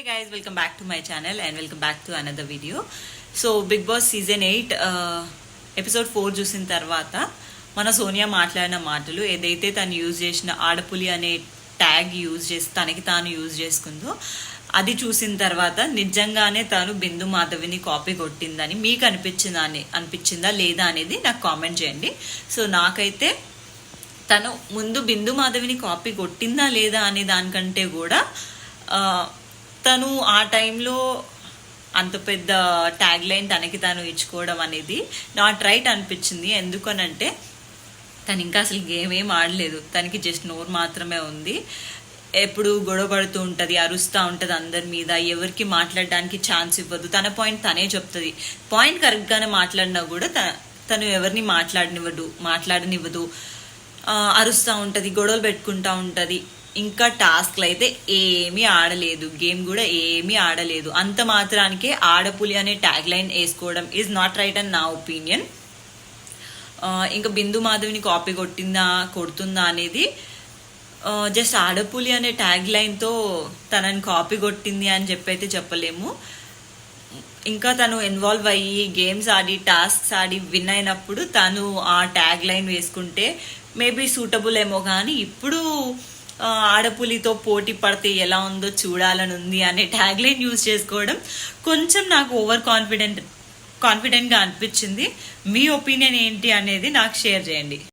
Hey guys welcome back to my channel and welcome back to another video so big boss season eight episode four చూసిన తర్వాత మన సోనియా మాట్లాడిన మాటలు ఏదైతే తను యూజ్ చేసిన ఆడపులి అనే ట్యాగ్ యూజ్ చేసి తనకి తాను యూజ్ చేసుకుందో అది చూసిన తర్వాత నిజంగానే తను బిందు మాధవిని కాపీ కొట్టిందని మీకు అనిపించిందా అని అనిపించిందా లేదా అనేది నాకు కామెంట్ చేయండి. సో నాకైతే తను ముందు బిందు మాధవిని కాపీ కొట్టిందా లేదా అనే దానికంటే కూడా uh, తను ఆ టైంలో అంత పెద్ద ట్యాగ్ లైన్ తనకి తాను ఇచ్చుకోవడం అనేది నాట్ రైట్ అనిపించింది. ఎందుకనంటే తను ఇంకా అసలు గేమ్ ఏం ఆడలేదు. తనకి జస్ట్ నోరు మాత్రమే ఉంది. ఎప్పుడు గొడవ పడుతూ ఉంటుంది అరుస్తూ ఉంటుంది అందరి మీద. ఎవరికి మాట్లాడడానికి ఛాన్స్ ఇవ్వదు. తన పాయింట్ తనే చెప్తుంది. పాయింట్ కరెక్ట్గానే మాట్లాడినా కూడా త- తను ఎవరిని మాట్లాడనివ్వదు మాట్లాడనివ్వదు. అరుస్తూ ఉంటుంది గొడవలు పెట్టుకుంటూ ఉంటుంది. ఇంకా టాస్క్లు అయితే ఏమీ ఆడలేదు. గేమ్ కూడా ఏమీ ఆడలేదు. అంత మాత్రానికే ఆడపులి అనే ట్యాగ్ లైన్ వేసుకోవడం ఈజ్ నాట్ రైట్ అని నా ఒపీనియన్ ఇంకా బిందు మాధవిని కాపీ కొట్టిందా కొడుతుందా అనేది జస్ట్ ఆడపులి అనే ట్యాగ్ లైన్తో తనని కాపీ కొట్టింది అని చెప్పి అయితే చెప్పలేము. ఇంకా తను ఇన్వాల్వ్ అయ్యి గేమ్స్ ఆడి టాస్క్స్ ఆడి విన్ అయినప్పుడు తను ఆ ట్యాగ్ లైన్ వేసుకుంటే మేబీ సూటబుల్ ఏమో కానీ ఇప్పుడు ఆడపులితో పోటీ పడితే ఎలా ఉందో చూడాలని ఉంది అనే ట్యాగ్ లైన్ యూజ్ చేసుకోవడం కొంచెం నాకు ఓవర్ కాన్ఫిడెంట్ కాన్ఫిడెంట్గా అనిపించింది. మీ ఒపీనియన్ ఏంటి అనేది నాకు షేర్ చేయండి.